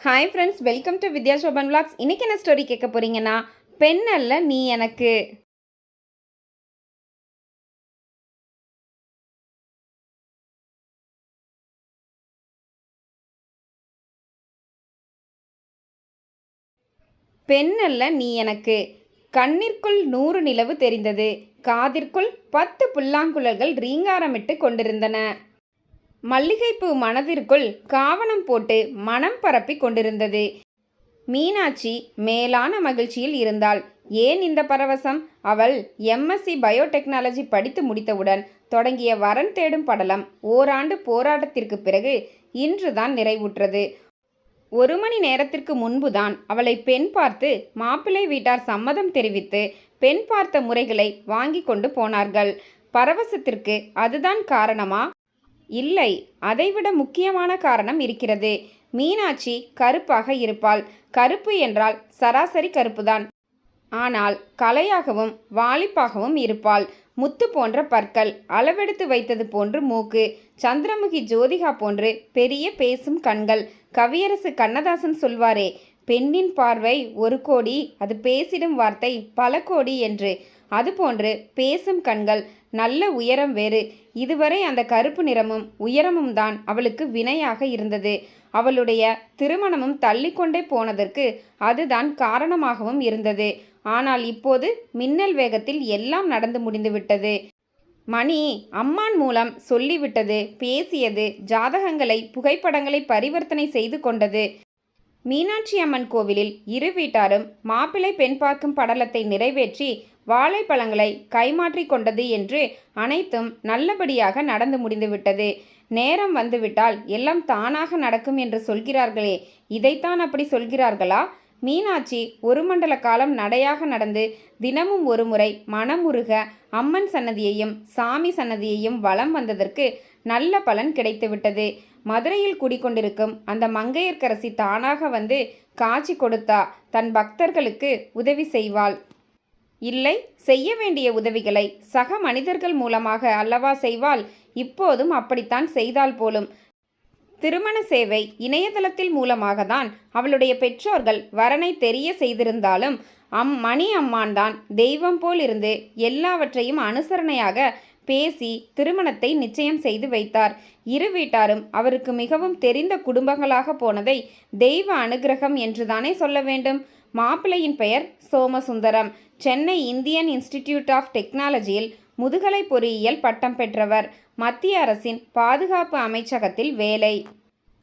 Hi friends welcome to Vidya Soban vlogs இன்னைக்கு என்ன story கேட்க போறீங்கன்னா பெண் அல்ல நீ எனக்கு. பெண் அல்ல நீ எனக்கு. கண்ணிற்குள் நூறு நிலவு தெரிந்தது காதிற்குள் பத்து புல்லாங்குழல்கள் ரீங்காரமிட்டு கொண்டிருந்தன. மல்லிகைப்பூ மனதிற்குள் காவணம் போட்டு மனம் பரப்பி கொண்டிருந்தது. மீனாட்சி மேலான மகிழ்ச்சியில் இருந்தாள். ஏன் இந்த பரவசம்? அவள் எம்எஸ்சி பயோடெக்னாலஜி படித்து முடித்தவுடன் தொடங்கிய வரன் தேடும் படலம். ஓராண்டு போராட்டத்திற்கு பிறகு இன்றுதான் நிறைவுற்றது. ஒரு மணி நேரத்திற்கு முன்புதான் அவளை பெண் பார்த்து மாப்பிள்ளை வீட்டார் சம்மதம் தெரிவித்து பெண் பார்த்த முறைகளை வாங்கி கொண்டு போனார்கள். பரவசத்திற்கு அதுதான் காரணமா? இல்லை அதைவிட முக்கியமான காரணம் இருக்கிறது. மீனாட்சி கருப்பாக இருப்பாள். கருப்பு என்றால் சராசரி கருப்புதான். ஆனால் கலையாகவும் வாலிப்பாகவும் இருப்பாள். முத்து போன்ற பற்கள் அளவெடுத்து வைத்தது போன்று மூக்கு சந்திரமுகி ஜோதிகா போன்று பெரிய பேசும் கண்கள். கவியரசு கண்ணதாசன் சொல்வாரே பெண்ணின் பார்வை ஒரு கோடி அது பேசிடும் வார்த்தை பல கோடி என்று. அதுபோன்று பேசும் கண்கள் நல்ல உயரம் வேறு. இதுவரை அந்த கருப்பு நிறமும் உயரமும் தான் அவளுக்கு வினையாக இருந்தது. அவளுடைய திருமணமும் தள்ளிக்கொண்டே போனதற்கு அதுதான் காரணமாகவும் இருந்தது. ஆனால் இப்போது மின்னல் வேகத்தில் எல்லாம் நடந்து முடிந்துவிட்டது மணி அம்மான் மூலம் சொல்லிவிட்டது பேசியது ஜாதகங்களை புகைப்படங்களை பரிவர்த்தனை செய்து கொண்டது. மீனாட்சி அம்மன் கோவிலில் இரு வீட்டாரும் மாப்பிள்ளை பெண் பார்க்கும் படலத்தை நிறைவேற்றி வாழைப்பழங்களை கைமாற்றி கொண்டது என்று அனைத்தும் நல்லபடியாக நடந்து முடிந்துவிட்டது. நேரம் வந்துவிட்டால் எல்லாம் தானாக நடக்கும் என்று சொல்கிறார்களே இதைத்தான் அப்படி சொல்கிறார்களா? மீனாட்சி ஒரு மண்டல காலம் நடையாக நடந்து தினமும் ஒரு முறை மனமுருக அம்மன் சன்னதியையும் சாமி சன்னதியையும் வலம் வந்ததற்கு நல்ல பலன் கிடைத்துவிட்டது. மதுரையில் குடிக்கொண்டிருக்கும் அந்த மங்கையர்க்கரசி தானாக வந்து காட்சி கொடுத்தா தன் பக்தர்களுக்கு உதவி செய்வாள். இல்லை செய்ய வேண்டிய உதவிகளை சக மனிதர்கள் மூலமாக அல்லவா செய்வாள்? இப்போதும் அப்படித்தான் செய்தால் போலும். திருமண சேவை இணையதளத்தில் மூலமாக தான் அவளுடைய பெற்றோர்கள் வரனை தெரிய செய்திருந்தாலும் அம் மணி அம்மான் தான் தெய்வம் போல் இருந்து எல்லாவற்றையும் அனுசரணையாக பேசி திருமணத்தை நிச்சயம் செய்து வைத்தார். இரு வீட்டாரும் அவருக்கு மிகவும் தெரிந்த குடும்பங்களாக போனதை தெய்வ அனுகிரகம் என்றுதானே சொல்ல வேண்டும்? மாப்பிள்ளையின் பெயர் Somasundaram Chennai Indian Institute of டெக்னாலஜியில் முதுகலை பொறியியல் பட்டம் பெற்றவர். மத்திய அரசின் பாதுகாப்பு அமைச்சகத்தில் வேலை.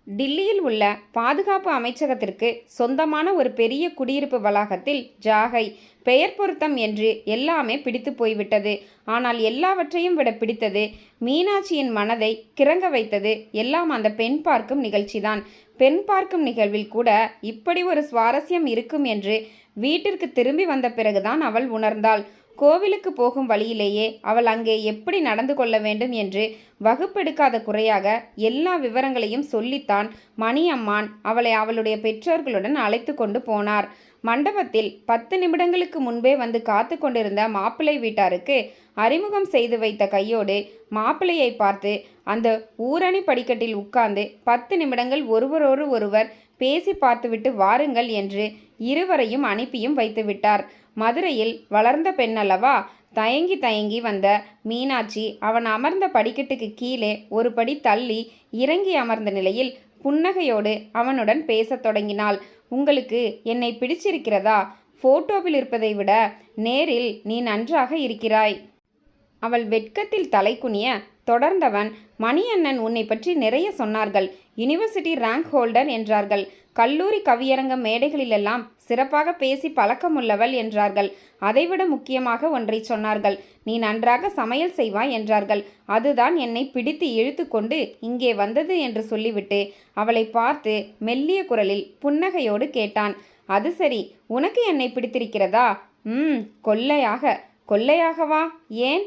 டில்லியில் உள்ள பாதுகாப்பு அமைச்சகத்திற்கு சொந்தமான ஒரு பெரிய குடியிருப்பு வளாகத்தில் ஜாகை. பெயர் பொருத்தம் என்று எல்லாமே பிடித்து போய்விட்டது. ஆனால் எல்லாவற்றையும் விட பிடித்தது மீனாட்சியின் மனதை கிறங்க வைத்தது எல்லாம் அந்த பெண் பார்க்கும் நிகழ்ச்சிதான். பெண் பார்க்கும் நிகழ்வில் கூட இப்படி ஒரு சுவாரஸ்யம் இருக்கும் என்று வீட்டிற்கு திரும்பி வந்த பிறகுதான் அவள் உணர்ந்தாள். கோவிலுக்கு போகும் வழியிலேயே அவள் அங்கே எப்படி நடந்து கொள்ள வேண்டும் என்று வகுப்பெடுக்காத குறையாக எல்லா விவரங்களையும் சொல்லித்தான் மணியம்மான் அவளை அவளுடைய பெற்றோர்களுடன் அழைத்து கொண்டு போனார். மண்டபத்தில் பத்து நிமிடங்களுக்கு முன்பே வந்து காத்து கொண்டிருந்த மாப்பிள்ளை வீட்டாருக்கு அறிமுகம் செய்து வைத்த கையோடு மாப்பிள்ளையை பார்த்து அந்த ஊரணி படிக்கட்டில் உட்கார்ந்து பத்து நிமிடங்கள் ஒருவரோடு ஒருவர் பேசி பார்த்துவிட்டு வாருங்கள் என்று இருவரையும் அனுப்பியும் வைத்துவிட்டார். மதுரையில் வளர்ந்த பெண்ணல்லவா தயங்கி தயங்கி வந்த மீனாட்சி அவன் அமர்ந்த படிக்கட்டுக்கு கீழே ஒரு படி தள்ளி இறங்கி அமர்ந்த நிலையில் புன்னகையோடு அவனுடன் பேசத் தொடங்கினாள். உங்களுக்கு என்னை பிடிச்சிருக்கிறதா? போட்டோவில் இருப்பதை விட நேரில் நீ நன்றாக இருக்கிறாய். அவள் வெட்கத்தில் தலை குனிய தொடர்ந்தவன் மணியண்ணன் உன்னை பற்றி நிறைய சொன்னார்கள். யூனிவர்சிட்டி ரேங்க் ஹோல்டர் என்றார்கள். கல்லூரி கவியரங்கம் மேடைகளிலெல்லாம் சிறப்பாக பேசி பழக்கமுள்ளவள் என்றார்கள். அதைவிட முக்கியமாக ஒன்றை சொன்னார்கள். நீ நன்றாக சமையல் செய்வாய் என்றார்கள். அதுதான் என்னை பிடித்து இழுத்து கொண்டு இங்கே வந்தது என்று சொல்லிவிட்டு அவளை பார்த்து மெல்லிய குரலில் புன்னகையோடு கேட்டான். அது சரி. உனக்கு என்னை பிடித்திருக்கிறதா? ம். கொள்ளையாக. கொள்ளையாகவா? ஏன்?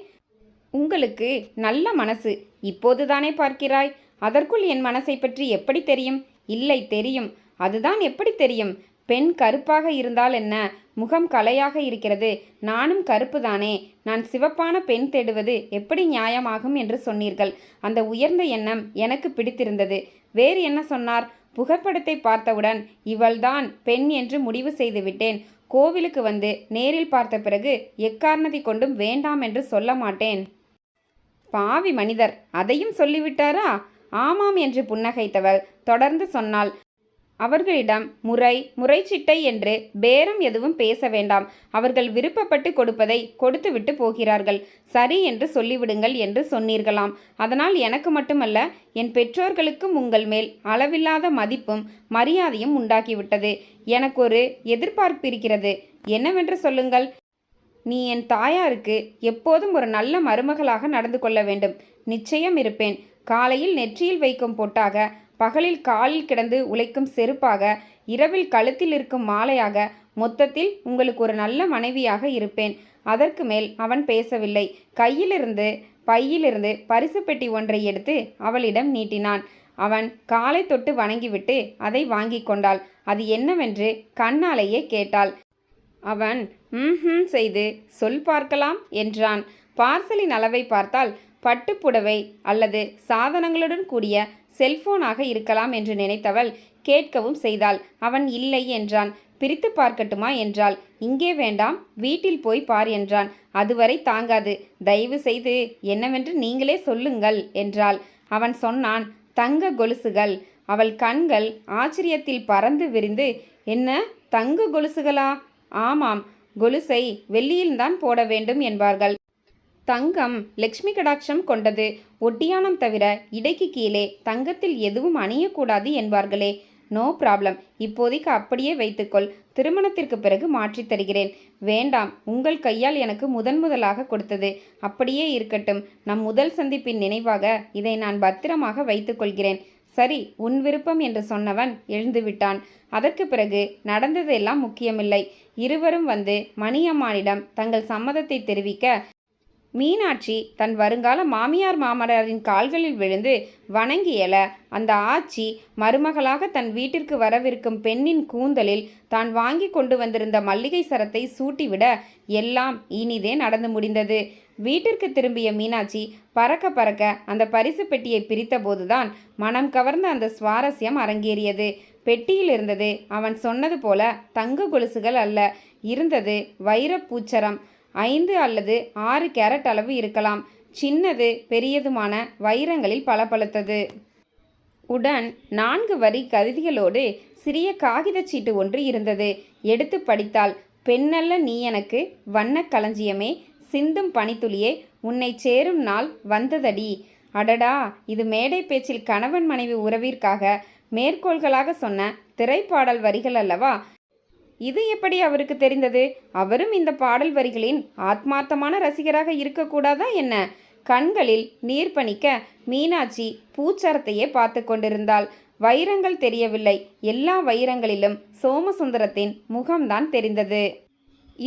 உங்களுக்கு நல்ல மனசு இப்போதுதானே பார்க்கிறாய்? அதற்குள் என் மனசை பற்றி எப்படி தெரியும்? இல்லை தெரியும். அதுதான் எப்படி தெரியும்? பெண் கருப்பாக இருந்தால் என்ன? முகம் கலையாக இருக்கிறது. நானும் கருப்பு தானே நான் சிவப்பான பெண் தேடுவது எப்படி நியாயமாகும் என்று சொன்னீர்கள். அந்த உயர்ந்த எண்ணம் எனக்கு பிடித்திருந்தது. வேறு என்ன சொன்னார்? புகைப்படத்தை பார்த்தவுடன் இவள்தான் பெண் என்று முடிவு செய்துவிட்டேன். கோவிலுக்கு வந்து நேரில் பார்த்த பிறகு எக்காரணத்தை கொண்டும் வேண்டாம் என்று சொல்ல மாட்டேன். பாவி மனிதர். அதையும் சொல்லிவிட்டாரா? ஆமாம் என்று புன்னகைத்தவள் தொடர்ந்து சொன்னாள். அவர்களிடம் முறை முறைச்சிட்டை என்று பேரம் எதுவும் பேச வேண்டாம். அவர்கள் விருப்பப்பட்டு கொடுப்பதை கொடுத்துவிட்டு போகிறார்கள். சரி என்று சொல்லிவிடுங்கள் என்று சொன்னீர்களாம். அதனால் எனக்கு மட்டுமல்ல என் பெற்றோர்களுக்கும் உங்கள் மேல் அளவில்லாத மதிப்பும் மரியாதையும் உண்டாக்கிவிட்டது எனக்கு ஒரு எதிர்பார்ப்பு இருக்கிறது. என்னவென்று சொல்லுங்கள்? நீ என் தாயாருக்கு எப்போதும் ஒரு நல்ல மருமகளாக நடந்து கொள்ள வேண்டும். நிச்சயம் இருப்பேன். காலையில் நெற்றியில் வைக்கும் பொட்டாக பகலில் காலில் கிடந்து உழைக்கும் செருப்பாக இரவில் கழுத்தில் இருக்கும் மாலையாக மொத்தத்தில் உங்களுக்கு ஒரு நல்ல மனைவியாக இருப்பேன். அதற்கு மேல் அவன் பேசவில்லை. கையிலிருந்து பையிலிருந்து பரிசு பெட்டி ஒன்றை எடுத்து அவளிடம் நீட்டினான். அவன் காலை தொட்டு வணங்கிவிட்டு அதை வாங்கி கொண்டாள். அது என்னவென்று கண்ணாலேயே கேட்டாள். அவன் ம் செய்து சொல் பார்க்கலாம் என்றான். பார்சலின் அளவை பார்த்தால் பட்டுப்புடவை அல்லது சாதனங்களுடன் கூடிய செல்போனாக இருக்கலாம் என்று நினைத்தவள் கேட்கவும் செய்தாள். அவன் இல்லை என்றான். பிரித்து பார்க்கட்டுமா? என்றாள். இங்கே வேண்டாம் வீட்டில் போய் பார் என்றான். அதுவரை தாங்காது. தயவு செய்து என்னவென்று நீங்களே சொல்லுங்கள் என்றாள். அவன் சொன்னான் தங்க கொலுசுகள். அவள் கண்கள் ஆச்சரியத்தில் பறந்து விரிந்து என்ன தங்க கொலுசுகளா? ஆமாம் கொலுசை வெள்ளியில்தான் போட வேண்டும் என்பார்கள். தங்கம் லக்ஷ்மி கடாட்சம் கொண்டது. ஒட்டியானம் தவிர இடைக்கு கீழே தங்கத்தில் எதுவும் அணியக்கூடாது என்பார்களே. No problem. இப்போதைக்கு அப்படியே வைத்துக்கொள். திருமணத்திற்கு பிறகு மாற்றித் தருகிறேன். வேண்டாம் உங்கள் கையால் எனக்கு முதன் முதலாக கொடுத்தது. அப்படியே இருக்கட்டும். நம் முதல் சந்திப்பின் நினைவாக இதை நான் பத்திரமாக வைத்துக்கொள்கிறேன். சரி உன் விருப்பம் என்று சொன்னவன் எழுந்துவிட்டான். அதற்கு பிறகு நடந்ததெல்லாம் முக்கியமில்லை. இருவரும் வந்து மணியம்மானிடம் தங்கள் சம்மதத்தை தெரிவிக்க மீனாட்சி தன் வருங்கால மாமியார் மாமனாரின் கால்களில் விழுந்து வணங்கியல அந்த ஆச்சி மருமகளாக தன் வீட்டிற்கு வரவிருக்கும் பெண்ணின் கூந்தலில் தான் வாங்கி கொண்டு வந்திருந்த மல்லிகை சரத்தை சூட்டிவிட எல்லாம் இனிதே நடந்து முடிந்தது. வீட்டிற்கு திரும்பிய மீனாட்சி பறக்க பறக்க அந்த பரிசு பெட்டியை பிரித்தபோதுதான் மனம் கவர்ந்த அந்த சுவாரஸ்யம் அரங்கேறியது. பெட்டியில் இருந்தது அவன் சொன்னது போல தங்க கொலுசுகள் அல்ல இருந்தது வைரப்பூச்சரம் பூச்சரம். ஐந்து அல்லது ஆறு கேரட் அளவு இருக்கலாம். சின்னது பெரியதுமான வைரங்களில் பளபளத்தது. உடன் நான்கு வரி கவிதைகளோடு சிறிய காகிதச் சீட்டு ஒன்று இருந்தது. எடுத்து படித்தாள் பெண்ணல்ல நீ எனக்கு வண்ணக் களஞ்சியமே சிந்தும் பனித்துளியே உன்னை சேரும் நாள் வந்ததடி. அடடா இது மேடை பேச்சில் கணவன் மனைவி உறவிற்காக மேற்கோள்களாக சொன்ன திரைப்பாடல் வரிகள் அல்லவா? இது எப்படி அவருக்கு தெரிந்தது? அவரும் இந்த பாடல் வரிகளின் ஆத்மார்த்தமான ரசிகராக இருக்கக்கூடாதா என்ன? கண்களில் நீர் பணிக்க மீனாட்சி பூச்சரத்தையே பார்த்து கொண்டிருந்தாள். வைரங்கள் தெரியவில்லை. எல்லா வைரங்களிலும் சோமசுந்தரத்தின் முகம்தான் தெரிந்தது.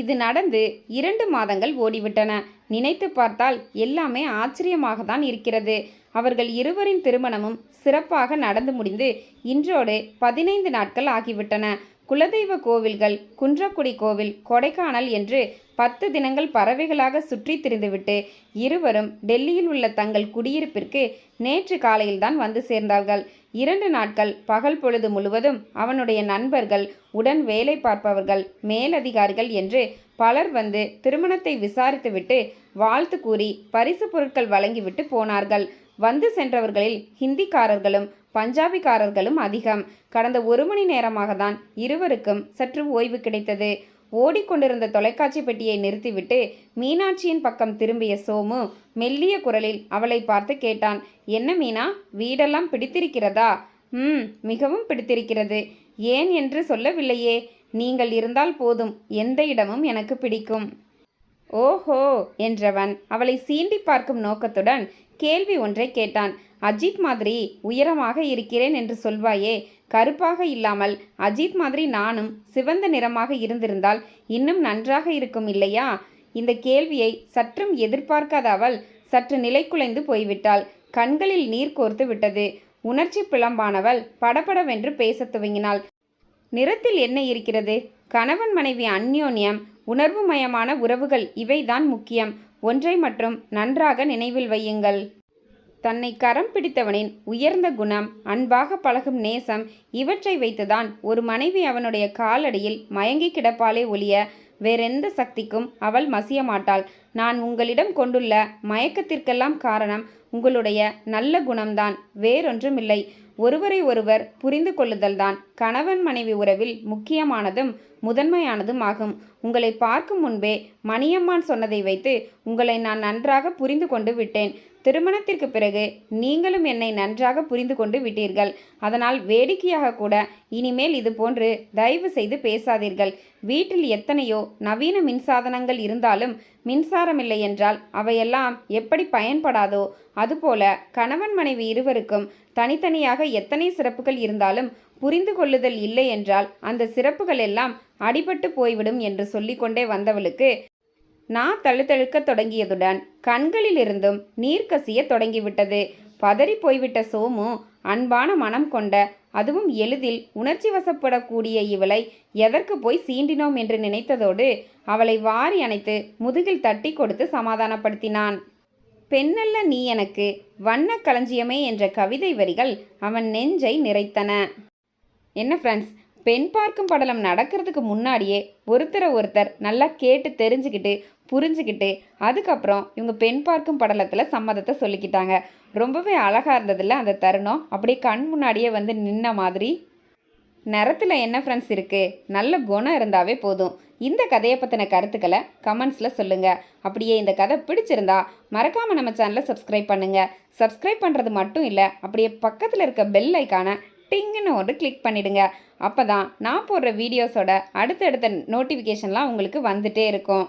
இது நடந்து இரண்டு மாதங்கள் ஓடிவிட்டன. நினைத்து பார்த்தால் எல்லாமே ஆச்சரியமாக தான் இருக்கிறது. அவர்கள் இருவரின் திருமணமும் சிறப்பாக நடந்து முடிந்து இன்றோடு பதினைந்து நாட்கள் ஆகிவிட்டன. குலதெய்வ கோவில்கள் குன்றக்குடி கோவில் கொடைக்கானல் என்று பத்து தினங்கள் பறவைகளாக சுற்றி திரிந்துவிட்டு இருவரும் டெல்லியில் உள்ள தங்கள் குடியிருப்பிற்கு நேற்று காலையில்தான் வந்து சேர்ந்தார்கள். இரண்டு நாட்கள் பகல் பொழுது முழுவதும் அவனுடைய நண்பர்கள் உடன் வேலை பார்ப்பவர்கள் மேலதிகாரிகள் என்று பலர் வந்து திருமணத்தை விசாரித்துவிட்டு வாழ்த்து கூறி பரிசு பொருட்கள் வழங்கிவிட்டு போனார்கள். வந்து சென்றவர்களில் ஹிந்திக்காரர்களும் பஞ்சாபிக்காரர்களும் அதிகம். கடந்த ஒரு மணி நேரமாக தான் இருவருக்கும் சற்று ஓய்வு கிடைத்தது. ஓடிக்கொண்டிருந்த தொலைக்காட்சி பெட்டியை நிறுத்திவிட்டு மீனாட்சியின் பக்கம் திரும்பிய சோமு மெல்லிய குரலில் அவளை பார்த்து கேட்டான் என்ன மீனா வீடெல்லாம் பிடித்திருக்கிறதா? ம் மிகவும் பிடித்திருக்கிறது. ஏன் என்று சொல்லவில்லையே. நீங்கள் இருந்தால் போதும். எந்த இடமும் எனக்கு பிடிக்கும். ஓஹோ என்றவன் அவளை சீண்டி பார்க்கும் நோக்கத்துடன் கேள்வி ஒன்றை கேட்டான். அஜித் மாதிரி உயரமாக இருக்கிறேன் என்று சொல்வாயே கருப்பாக இல்லாமல். அஜித் மாதிரி நானும் சிவந்த நிறமாக இருந்திருந்தால் இன்னும் நன்றாக இருக்கும் இல்லையா? இந்த கேள்வியை சற்றும் எதிர்பார்க்காத அவள் சற்று நிலைக்குலைந்து போய்விட்டாள். கண்களில் நீர் கோர்த்து விட்டது. உணர்ச்சி பிளம்பானவள் படபடவென்று பேசத் துவங்கினாள். நிறத்தில் என்ன இருக்கிறது? கணவன் மனைவி அந்யோன்யம். உணர்வுமயமான உறவுகள் இவைதான் முக்கியம். ஒன்றை மற்றும் நன்றாக நினைவில் வையுங்கள். தன்னை கரம் பிடித்தவனின் உயர்ந்த குணம் அன்பாக பழகும் நேசம் இவற்றை வைத்துதான் ஒரு மனைவி அவனுடைய காலடியில் மயங்கி கிடப்பாளே ஒழிய வேறெந்த சக்திக்கும் அவள் மசிய மாட்டாள். நான் உங்களிடம் கொண்டுள்ள மயக்கத்திற்கெல்லாம் காரணம் உங்களுடைய நல்ல குணம்தான். வேறொன்றுமில்லை. ஒருவரை ஒருவர் புரிந்து கொள்ளுதல்தான். கணவன் மனைவி உறவில் முக்கியமானதும் முதன்மையானதும் ஆகும். உங்களை பார்க்கும் முன்பே மணியம்மான் சொன்னதை வைத்து உங்களை நான் நன்றாக புரிந்து கொண்டு விட்டேன். திருமணத்திற்கு பிறகு நீங்களும் என்னை நன்றாக புரிந்து கொண்டு விட்டீர்கள். அதனால் வேடிக்கையாக கூட இனிமேல் இது போன்று தயவு செய்து பேசாதீர்கள். வீட்டில் எத்தனையோ நவீன மின்சாதனங்கள் இருந்தாலும் மின்சாரம் இல்லை என்றால் அவையெல்லாம் எப்படி பயன்படாதோ அதுபோல கணவன் மனைவி இருவருக்கும் தனித்தனியாக எத்தனை சிறப்புகள் இருந்தாலும் புரிந்து கொள்ளுதல் இல்லை என்றால் அந்த சிறப்புகள் எல்லாம் அடிபட்டு போய்விடும் என்று சொல்லிக்கொண்டே வந்தவளுக்கு நான் தழுத்தழுக்க தொடங்கியதுடன் கண்களிலிருந்தும் நீர் கசிய தொடங்கிவிட்டது. பதறி போய்விட்ட சோமு அன்பான மனம் கொண்ட அதுவும் எளிதில் உணர்ச்சி வசப்படக்கூடிய இவளை எதற்கு போய் சீண்டினோம் என்று நினைத்ததோடு அவளை வாரி அணைத்து முதுகில் தட்டி கொடுத்து சமாதானப்படுத்தினான். பெண்ணல்ல நீ எனக்கு வண்ணக் களஞ்சியமே என்ற கவிதை வரிகள் அவன் நெஞ்சை நிறைத்தன. என்ன ஃப்ரெண்ட்ஸ் பெண் பார்க்கும் படலம் நடக்கிறதுக்கு முன்னாடியே ஒருத்தரை ஒருத்தர் நல்லா கேட்டு தெரிஞ்சுக்கிட்டு புரிஞ்சுக்கிட்டு அதுக்கப்புறம் இவங்க பெண் பார்க்கும் படலத்தில் சம்மதத்தை சொல்லிக்கிட்டாங்க. ரொம்பவே அழகாக இருந்ததில்ல அந்த தருணம்? அப்படியே கண் முன்னாடியே வந்து நின்ன மாதிரி. நிறத்தில் என்ன ஃப்ரெண்ட்ஸ் இருக்குது நல்ல குணம் இருந்தாவே போதும். இந்த கதையை பற்றின கருத்துக்களை கமெண்ட்ஸில் சொல்லுங்கள் அப்படியே இந்த கதை பிடிச்சிருந்தா மறக்காமல் நம்ம சேனலை சப்ஸ்கிரைப் பண்ணுங்கள் சப்ஸ்கிரைப் பண்ணுறது மட்டும் இல்லை அப்படியே பக்கத்தில் இருக்க பெல் ஐக்கானை டிங்குன்னு ஒன்று கிளிக் பண்ணிவிடுங்க அப்போ தான் நான் போடுற வீடியோஸோட அடுத்தடுத்த நோட்டிஃபிகேஷன்லாம் உங்களுக்கு வந்துட்டே இருக்கும்.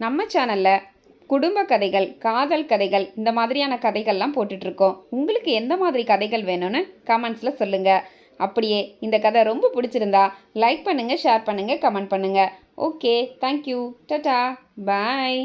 நம்ம சேனலில் குடும்ப கதைகள் காதல் கதைகள் இந்த மாதிரியான கதைகள்லாம் போட்டுட்ருக்கோம். உங்களுக்கு எந்த மாதிரி கதைகள் வேணும்னு கமெண்ட்ஸில் சொல்லுங்கள் அப்படியே இந்த கதை ரொம்ப பிடிச்சிருந்தா லைக் பண்ணுங்கள் ஷேர் பண்ணுங்கள் கமெண்ட் பண்ணுங்கள் ஓகே தேங்க்யூ டட்டா பாய்